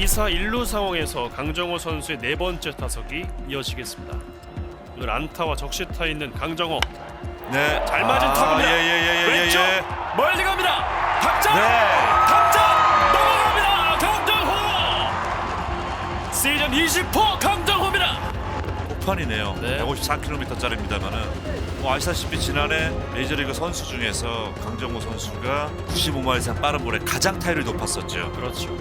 2사 1루 상황에서 강정호 선수의 네 번째 타석이 이어지겠습니다. 오늘 안타와 적시타 있는 강정호 네. 잘 맞은 타구입니다. 예 예예예 예, 왼쪽 예. 멀리 갑니다. 당장 네. 당장 넘어갑니다. 강정호 시즌 20호 강정호입니다. 폭판이네요. 네. 154km짜리입니다만은 뭐 아시다시피 지난해 메이저리그 선수 중에서 강정호 선수가 95마일 이상 빠른 볼에 가장 타율이 높았었죠. 그렇죠.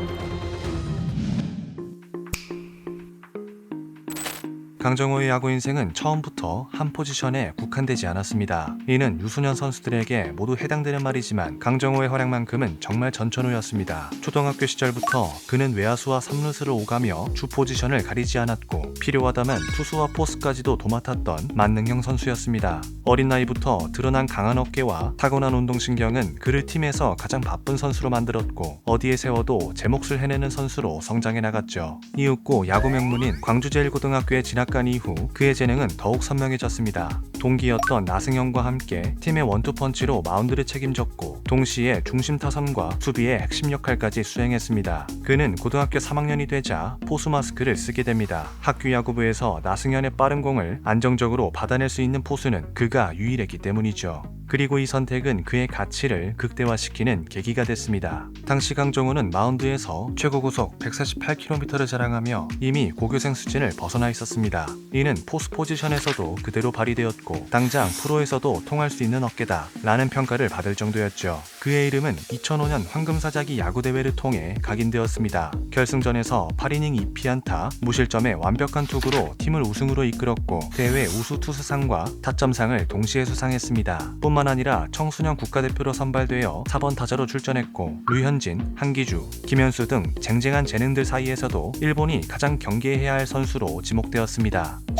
강정호의 야구 인생은 처음부터 한 포지션에 국한되지 않았습니다. 이는 유소년 선수들에게 모두 해당되는 말이지만 강정호의 활약만큼은 정말 전천후였습니다. 초등학교 시절부터 그는 외야수와 삼루수를 오가며 주 포지션을 가리지 않았고 필요하다면 투수와 포수까지도 도맡았던 만능형 선수였습니다. 어린 나이부터 드러난 강한 어깨와 타고난 운동신경은 그를 팀에서 가장 바쁜 선수로 만들었고 어디에 세워도 제 몫을 해내는 선수로 성장해 나갔죠. 이윽고 야구 명문인 광주제일고등학교에 진학 한 이후 그의 재능은 더욱 선명해졌습니다. 동기였던 나승현과 함께 팀의 원투펀치로 마운드를 책임졌고 동시에 중심 타선과 수비의 핵심 역할까지 수행했습니다. 그는 고등학교 3학년이 되자 포수 마스크를 쓰게 됩니다. 학교 야구부에서 나승현의 빠른 공을 안정적으로 받아낼 수 있는 포수는 그가 유일했기 때문이죠. 그리고 이 선택은 그의 가치를 극대화시키는 계기가 됐습니다. 당시 강정호는 마운드에서 최고 구속 148km를 자랑하며 이미 고교생 수준을 벗어나 있었습니다. 이는 포스 포지션에서도 그대로 발휘되었고 당장 프로에서도 통할 수 있는 어깨다 라는 평가를 받을 정도였죠. 그의 이름은 2005년 황금사자기 야구대회를 통해 각인되었습니다. 결승전에서 8이닝 2피안타 무실점의 완벽한 투구로 팀을 우승으로 이끌었고 대회 우수 투수상과 타점상을 동시에 수상했습니다. 뿐만 아니라 청소년 국가대표로 선발되어 4번 타자로 출전했고 류현진, 한기주, 김현수 등 쟁쟁한 재능들 사이에서도 일본이 가장 경계해야 할 선수로 지목되었습니다.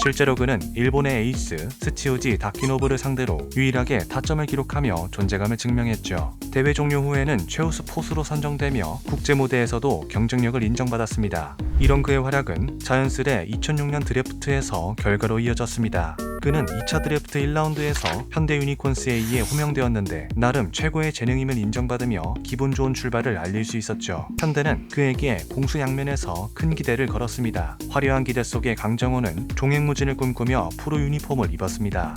실제로 그는 일본의 에이스 스치우지 다키노부를 상대로 유일하게 타점을 기록하며 존재감을 증명했죠. 대회 종료 후에는 최우수 포수로 선정되며 국제 무대에서도 경쟁력을 인정받았습니다. 이런 그의 활약은 자연스레 2006년 드래프트에서 결과로 이어졌습니다. 그는 2차 드래프트 1라운드에서 현대 유니콘스에 의해 호명되었는데 나름 최고의 재능임을 인정받으며 기분 좋은 출발을 알릴 수 있었죠. 현대는 그에게 공수 양면에서 큰 기대를 걸었습니다. 화려한 기대 속에 강정호는 종횡무진을 꿈꾸며 프로 유니폼을 입었습니다.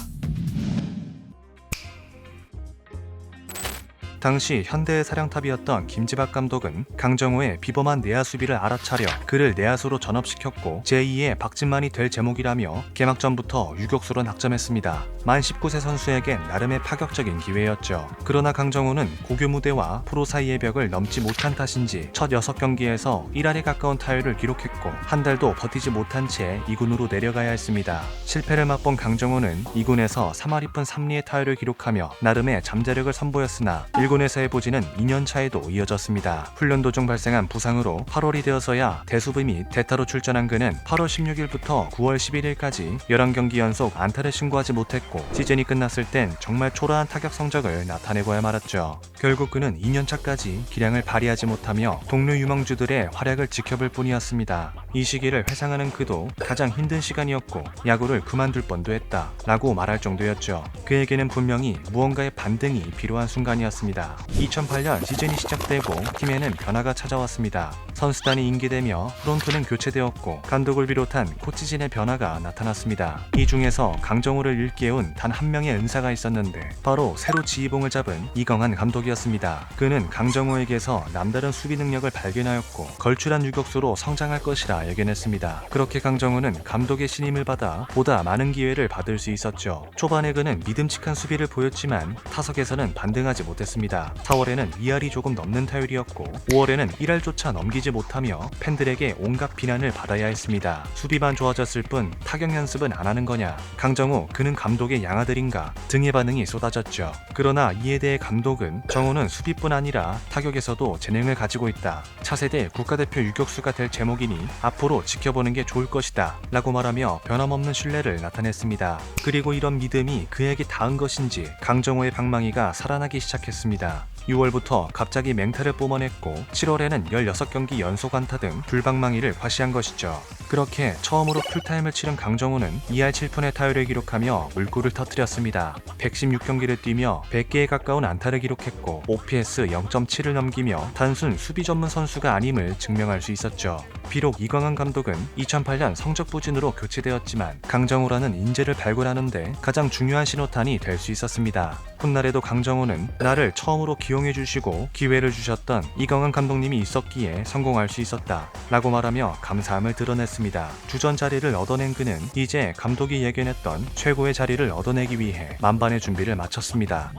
당시 현대의 사령탑이었던 김지박 감독은 강정호의 비범한 내야 수비를 알아차려 그를 내야수로 전업시켰고 제2의 박진만이 될 제목이라며 개막전부터 유격수로 낙점했습니다. 만 19세 선수에겐 나름의 파격적인 기회였죠. 그러나 강정호는 고교 무대와 프로 사이의 벽을 넘지 못한 탓인지 첫 6경기에서 1할에 가까운 타율을 기록했고 한 달도 버티지 못한 채 2군으로 내려가야 했습니다. 실패를 맛본 강정호는 2군에서 3할 2푼 3리의 타율을 기록하며 나름의 잠재력을 선보였으나 1군에서의 보지는 2년 차에도 이어졌습니다. 훈련 도중 발생한 부상으로 8월이 되어서야 대수비 및 대타로 출전한 그는 8월 16일부터 9월 11일까지 11경기 연속 안타를 신고하지 못했고 시즌이 끝났을 땐 정말 초라한 타격 성적을 나타내고야 말았죠. 결국 그는 2년 차까지 기량을 발휘하지 못하며 동료 유망주들의 활약을 지켜볼 뿐이었습니다. 이 시기를 회상하는 그도 가장 힘든 시간이었고 야구를 그만둘 뻔도 했다 라고 말할 정도였죠. 그에게는 분명히 무언가의 반등이 필요한 순간이었습니다. 2008년 시즌이 시작되고 팀에는 변화가 찾아왔습니다. 선수단이 인계되며 프론트는 교체되었고 감독을 비롯한 코치진의 변화가 나타났습니다. 이 중에서 강정호를 일깨운 단 한 명의 은사가 있었는데 바로 새로 지휘봉을 잡은 이강한 감독이었습니다. 그는 강정호에게서 남다른 수비 능력을 발견하였고 걸출한 유격수로 성장할 것이라 예견했습니다. 그렇게 강정호는 감독의 신임을 받아 보다 많은 기회를 받을 수 있었죠. 초반에 그는 믿음직한 수비를 보였지만 타석에서는 반등하지 못했습니다. 4월에는 2할이 조금 넘는 타율이었고 5월에는 1할조차 넘기지 못하며 팬들에게 온갖 비난을 받아야 했습니다. 수비만 좋아졌을 뿐 타격 연습은 안 하는 거냐? 강정호 그는 감독의 양아들인가? 등의 반응이 쏟아졌죠. 그러나 이에 대해 감독은 정호는 수비뿐 아니라 타격에서도 재능을 가지고 있다. 차세대 국가대표 유격수가 될 제목이니 앞으로 지켜보는 게 좋을 것이다. 라고 말하며 변함없는 신뢰를 나타냈습니다. 그리고 이런 믿음이 그에게 닿은 것인지 강정호의 방망이가 살아나기 시작했습니다. 있습니다. 6월부터 갑자기 맹타를 뿜어냈고 7월에는 16경기 연속 안타 등 불방망이를 과시한 것이죠. 그렇게 처음으로 풀타임을 치른 강정호는 2할 7푼의 타율을 기록하며 물꼬를 터뜨렸습니다. 116경기를 뛰며 100개에 가까운 안타를 기록했고 OPS 0.7을 넘기며 단순 수비 전문 선수가 아님을 증명할 수 있었죠. 비록 이광환 감독은 2008년 성적 부진으로 교체되었지만 강정호라는 인재를 발굴하는데 가장 중요한 신호탄이 될 수 있었습니다. 훗날에도 강정호는 나를 처음으로 기 용해 주시고 기회를 주셨던 이광환 감독님이 있었기에 성공할 수 있었다 라고 말하며 감사함을 드러냈습니다. 주전 자리를 얻어낸 그는 이제 감독이 예견했던 최고의 자리를 얻어내기 위해 만반의 준비를 마쳤습니다.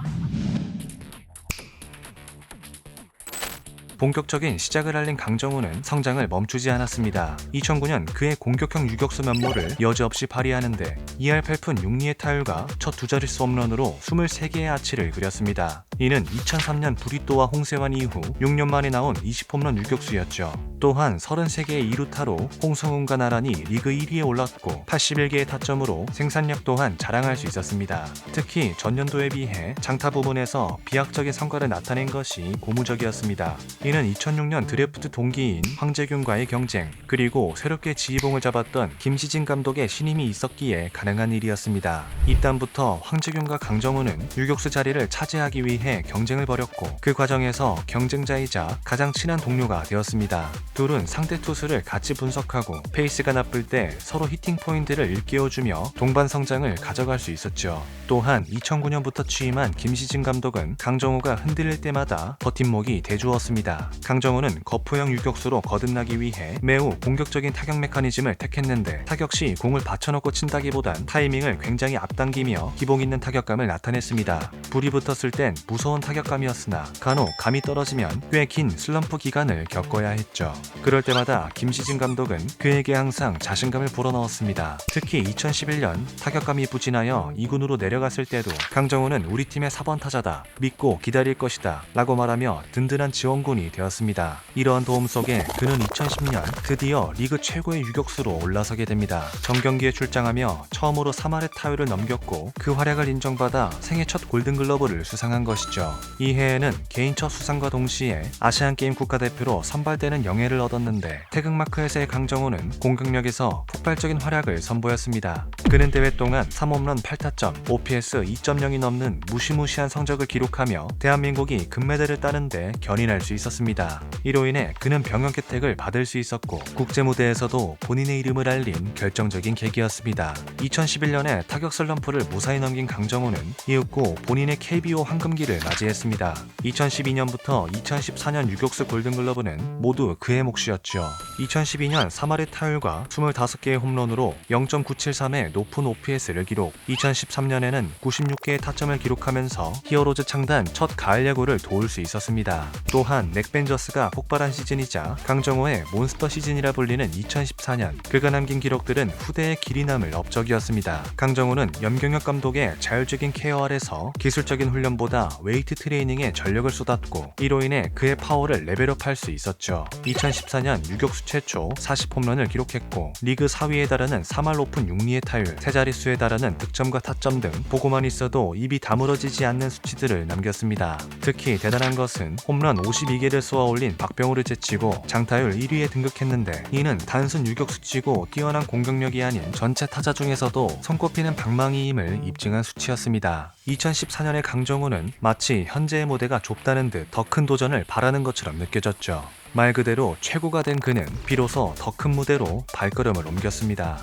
본격적인 시작을 알린 강정호는 성장을 멈추지 않았습니다. 2009년 그의 공격형 유격수 면모를 여지없이 발휘하는데 2할 8푼 6리의 타율과 첫 두 자릿수 홈런으로 23개의 아치를 그렸습니다. 이는 2003년 브리또와 홍세환 이후 6년 만에 나온 20홈런 유격수였죠. 또한 33개의 2루타로 홍성훈과 나란히 리그 1위에 올랐고 81개의 타점으로 생산력 또한 자랑할 수 있었습니다. 특히 전년도에 비해 장타 부분에서 비약적인 성과를 나타낸 것이 고무적이었습니다. 이는 2006년 드래프트 동기인 황재균과의 경쟁 그리고 새롭게 지휘봉을 잡았던 김시진 감독의 신임이 있었기에 가능한 일이었습니다. 이딴부터 황재균과 강정호는 유격수 자리를 차지하기 위해 경쟁을 벌였고 그 과정에서 경쟁자이자 가장 친한 동료가 되었습니다. 둘은 상대 투수를 같이 분석하고 페이스가 나쁠 때 서로 히팅 포인트를 일깨워주며 동반 성장을 가져갈 수 있었죠. 또한 2009년부터 취임한 김시진 감독은 강정호가 흔들릴 때마다 버팀목이 돼주었습니다. 강정호는 거푸형 유격수로 거듭나기 위해 매우 공격적인 타격 메커니즘을 택했는데 타격 시 공을 받쳐놓고 친다기보단 타이밍을 굉장히 앞당기며 기복 있는 타격감을 나타냈습니다. 불이 붙었을 땐 무서운 타격감이었으나 간혹 감이 떨어지면 꽤 긴 슬럼프 기간을 겪어야 했죠. 그럴 때마다 김시진 감독은 그에게 항상 자신감을 불어넣었습니다. 특히 2011년 타격감이 부진하여 2군으로 내려갔을 때도 강정호는 우리 팀의 4번 타자다. 믿고 기다릴 것이다. 라고 말하며 든든한 지원군이 되었습니다. 이러한 도움 속에 그는 2010년 드디어 리그 최고의 유격수로 올라서게 됩니다. 정경기에 출장하며 처음으로 3할의 타율을 넘겼고 그 활약을 인정받아 생애 첫 골든글러브를 수상한 것이 죠. 이 해에는 개인 첫 수상과 동시에 아시안게임 국가대표로 선발되는 영예를 얻었는데 태극마크에서의 강정호는 공격력에서 폭발적인 활약을 선보였습니다. 그는 대회 동안 3홈런 8타점, OPS 2.0이 넘는 무시무시한 성적을 기록하며 대한민국이 금메달을 따는데 견인할 수 있었습니다. 이로 인해 그는 병역 혜택을 받을 수 있었고 국제 무대에서도 본인의 이름을 알린 결정적인 계기였습니다. 2011년에 타격 슬럼프를 무사히 넘긴 강정호는 이윽고 본인의 KBO 황금기를 맞이했습니다. 2012년부터 2014년 유격수 골든글러브는 모두 그의 몫이었죠. 2012년 3할의 타율과 25개의 홈런으로 0.973의 높은 OPS를 기록, 2013년에는 96개의 타점을 기록하면서 히어로즈 창단 첫 가을 야구를 도울 수 있었습니다. 또한 넥벤저스가 폭발한 시즌이자 강정호의 몬스터 시즌이라 불리는 2014년 그가 남긴 기록들은 후대의 길이 남을 업적이었습니다. 강정호는 염경엽 감독의 자율적인 케어 아래서 기술적인 훈련보다 웨이트 트레이닝에 전력을 쏟았고 이로 인해 그의 파워를 레벨업할 수 있었죠. 2014년 유격수 최초 40홈런을 기록했고 리그 4위에 달하는 3할 높은 6리의 타율, 세 자릿수에 달하는 득점과 타점 등 보고만 있어도 입이 다물어지지 않는 수치들을 남겼습니다. 특히 대단한 것은 홈런 52개를 쏘아 올린 박병호를 제치고 장타율 1위에 등극했는데 이는 단순 유격수치고 뛰어난 공격력이 아닌 전체 타자 중에서도 손꼽히는 방망이임을 입증한 수치였습니다. 2014년의 강정호는 마치 현재의 무대가 좁다는 듯 더 큰 도전을 바라는 것처럼 느껴졌죠. 말 그대로 최고가 된 그는 비로소 더 큰 무대로 발걸음을 옮겼습니다.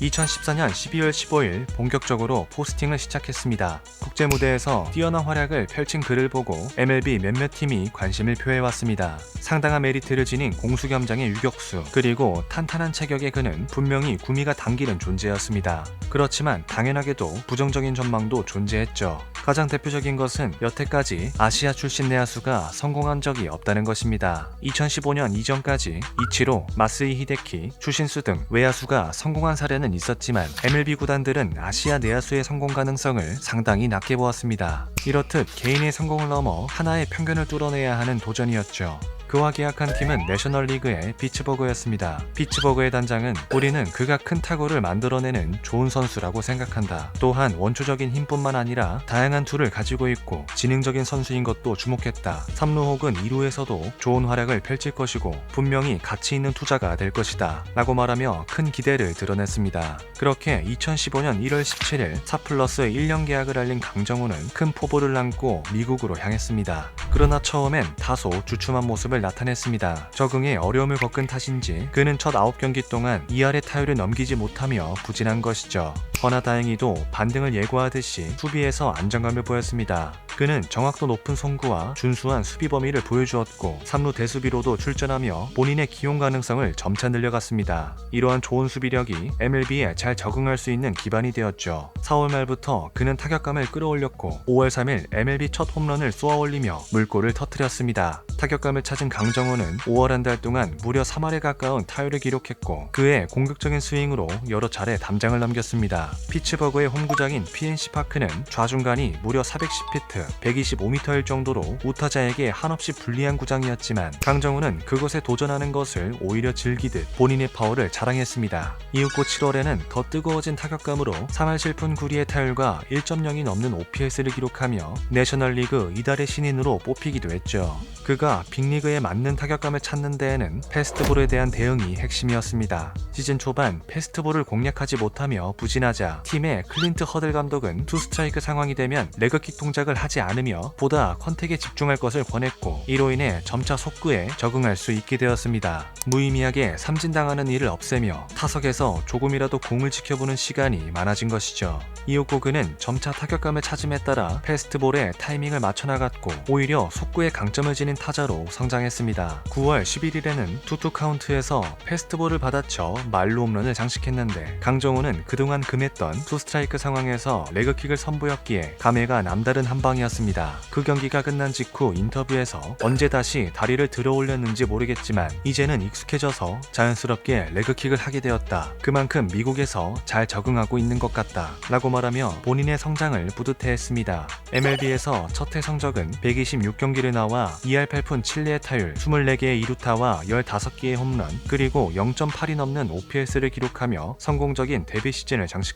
2014년 12월 15일 본격적으로 포스팅을 시작했습니다. 국제 무대에서 뛰어난 활약을 펼친 그를 보고 MLB 몇몇 팀이 관심을 표해왔습니다. 상당한 메리트를 지닌 공수 겸장의 유격수 그리고 탄탄한 체격의 그는 분명히 구미가 당기는 존재였습니다. 그렇지만 당연하게도 부정적인 전망도 존재했죠. 가장 대표적인 것은 여태까지 아시아 출신 내야수가 성공한 적이 없다는 것입니다. 2015년 이전까지 이치로, 마스이 히데키, 추신수 등 외야수가 성공한 사례는 있었지만 MLB 구단들은 아시아 내야수의 성공 가능성을 상당히 낮게 보았습니다. 이렇듯 개인의 성공을 넘어 하나의 편견을 뚫어내야 하는 도전이었죠. 그와 계약한 팀은 내셔널리그의 피츠버그였습니다. 피츠버그의 단장은 우리는 그가 큰 타구를 만들어내는 좋은 선수라고 생각한다. 또한 원초적인 힘뿐만 아니라 다양한 툴을 가지고 있고 지능적인 선수인 것도 주목했다. 3루 혹은 2루에서도 좋은 활약을 펼칠 것이고 분명히 가치 있는 투자가 될 것이다. 라고 말하며 큰 기대를 드러냈습니다. 그렇게 2015년 1월 17일 4 플러스 1년 계약을 알린 강정호는 큰 포부를 안고 미국으로 향했습니다. 그러나 처음엔 다소 주춤한 모습을 나타냈습니다. 적응에 어려움을 겪은 탓인지 그는 첫 9경기 동안 2할의 타율을 넘기지 못하며 부진한 것이죠. 허나 다행히도 반등을 예고하듯이 수비에서 안정감을 보였습니다. 그는 정확도 높은 송구와 준수한 수비 범위를 보여주었고 3루 대수비로도 출전하며 본인의 기용 가능성을 점차 늘려갔습니다. 이러한 좋은 수비력이 MLB에 잘 적응할 수 있는 기반이 되었죠. 4월 말부터 그는 타격감을 끌어올렸고 5월 3일 MLB 첫 홈런을 쏘아 올리며 물꼬를 터뜨렸습니다. 타격감을 찾은 강정호는 5월 한 달 동안 무려 3할에 가까운 타율을 기록했고 그의 공격적인 스윙으로 여러 차례 담장을 넘겼습니다. 피츠버그의 홈구장인 PNC 파크는 좌중간이 무려 410피트, 125m일 정도로 우타자에게 한없이 불리한 구장이었지만 강정호는 그곳에 도전하는 것을 오히려 즐기듯 본인의 파워를 자랑했습니다. 이윽고 7월에는 더 뜨거워진 타격감으로 3할 실픈 구리의 타율과 1.0이 넘는 OPS를 기록하며 내셔널리그 이달의 신인으로 뽑히기도 했죠. 그가 빅리그에 맞는 타격감을 찾는 데에는 패스트볼에 대한 대응이 핵심이었습니다. 시즌 초반 패스트볼을 공략하지 못하며 부진하 자 팀의 클린트 허들 감독은 투 스트라이크 상황이 되면 레그킥 동작을 하지 않으며 보다 컨택에 집중할 것을 권했고 이로 인해 점차 속구에 적응할 수 있게 되었습니다. 무의미하게 삼진당하는 일을 없애며 타석에서 조금이라도 공을 지켜보는 시간이 많아진 것이죠. 이윽고 그는 점차 타격감을 찾음에 따라 패스트볼에 타이밍을 맞춰 나갔고 오히려 속구에 강점을 지닌 타자로 성장했습니다. 9월 11일에는 투투 카운트에서 패스트볼을 받아쳐 말로 홈런을 장식했는데 강정호는 그동안 금 했던 투 스트라이크 상황에서 레그킥을 선보였기에 감회가 남다른 한 방이었습니다. 그 경기가 끝난 직후 인터뷰에서 언제 다시 다리를 들어 올렸는지 모르겠지만 이제는 익숙해져서 자연스럽게 레그킥을 하게 되었다. 그만큼 미국에서 잘 적응하고 있는 것 같다. 라고 말하며 본인의 성장을 뿌듯해했습니다. MLB에서 첫 해 성적은 126경기를 나와 2할 8푼 7리의 타율, 24개의 2루타와 15개의 홈런, 그리고 0.8이 넘는 OPS를 기록하며 성공적인 데뷔 시즌을 장식했습니다.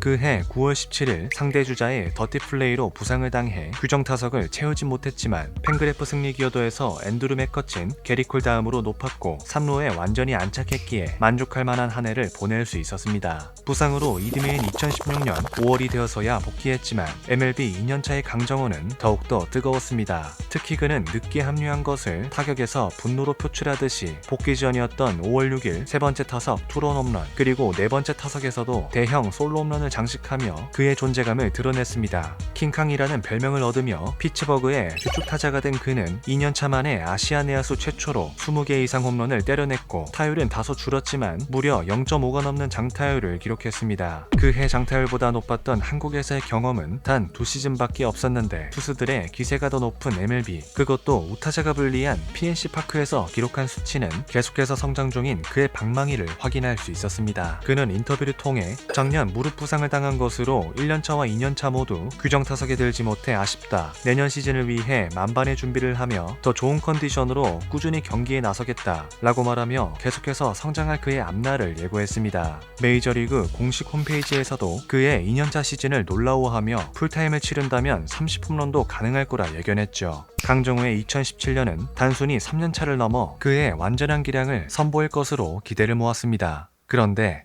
그 해 9월 17일 상대 주자의 더티 플레이로 부상을 당해 규정 타석을 채우지 못했지만 팬그래프 승리 기여도에서 앤드루 맥커친, 게리콜 다음으로 높았고 3루에 완전히 안착했기에 만족할 만한 한 해를 보낼 수 있었습니다. 부상으로 이듬해인 2016년 5월이 되어서야 복귀했지만 MLB 2년차의 강정호는 더욱더 뜨거웠습니다. 특히 그는 늦게 합류한 것을 타격에서 분노로 표출하듯이 복귀 전이었던 5월 6일 세 번째 타석 투런 홈런 그리고 네 번째 타석에서도 대형 솔로 홈런을 장식하며 그의 존재감을 드러냈습니다. 킹캉이라는 별명을 얻으며 피츠버그의 주축 타자가 된 그는 2년차 만에 아시아 내야수 최초로 20개 이상 홈런을 때려냈고 타율은 다소 줄었지만 무려 0.5가 넘는 장타율을 기록했습니다. 그 해 장타율보다 높았던 한국에서의 경험은 단 두 시즌밖에 없었는데 투수들의 기세가 더 높은 MLB 그것도 우타자가 불리한 PNC 파크에서 기록한 수치는 계속해서 성장 중인 그의 방망이를 확인할 수 있었습니다. 그는 인터뷰를 통해 작년 무릎 부상을 당한 것으로 1년차와 2년차 모두 규정 타석에 들지 못해 아쉽다. 내년 시즌을 위해 만반의 준비를 하며 더 좋은 컨디션으로 꾸준히 경기에 나서겠다. 라고 말하며 계속해서 성장할 그의 앞날을 예고했습니다. 메이저리그 공식 홈페이지에서도 그의 2년차 시즌을 놀라워하며 풀타임을 치른다면 30홈런도 가능할 거라 예견했죠. 강정호의 2017년은 단순히 3년차를 넘어 그의 완전한 기량을 선보일 것으로 기대를 모았습니다. 그런데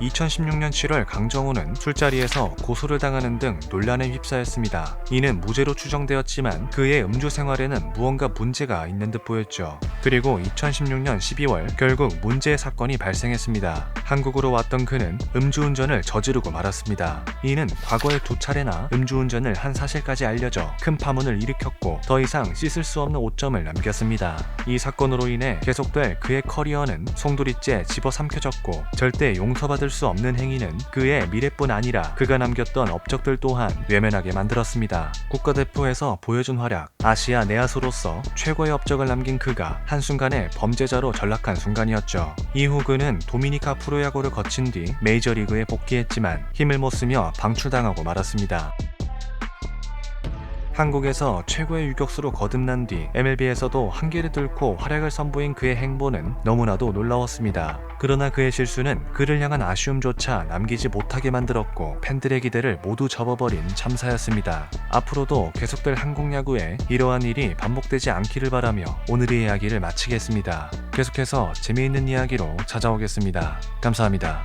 2016년 7월 강정호는 술자리에서 고소를 당하는 등 논란에 휩싸였습니다. 이는 무죄로 추정되었지만 그의 음주 생활에는 무언가 문제가 있는 듯 보였죠. 그리고 2016년 12월 결국 문제의 사건이 발생했습니다. 한국으로 왔던 그는 음주운전을 저지르고 말았습니다. 이는 과거에 두 차례나 음주운전을 한 사실까지 알려져 큰 파문을 일으켰고 더 이상 씻을 수 없는 오점을 남겼습니다. 이 사건으로 인해 계속될 그의 커리어는 송두리째 집어삼켜졌고 절대 용서 받을 수 없는 행위는 그의 미래뿐 아니라 그가 남겼던 업적들 또한 외면하게 만들었습니다. 국가대표에서 보여준 활약, 아시아 내야수로서 최고의 업적을 남긴 그가 한순간에 범죄자로 전락한 순간이었죠. 이후 그는 도미니카 프로야구를 거친 뒤 메이저리그에 복귀했지만 힘을 못 쓰며 방출당하고 말았습니다. 한국에서 최고의 유격수로 거듭난 뒤 MLB에서도 한계를 뚫고 활약을 선보인 그의 행보는 너무나도 놀라웠습니다. 그러나 그의 실수는 그를 향한 아쉬움조차 남기지 못하게 만들었고 팬들의 기대를 모두 접어버린 참사였습니다. 앞으로도 계속될 한국 야구에 이러한 일이 반복되지 않기를 바라며 오늘의 이야기를 마치겠습니다. 계속해서 재미있는 이야기로 찾아오겠습니다. 감사합니다.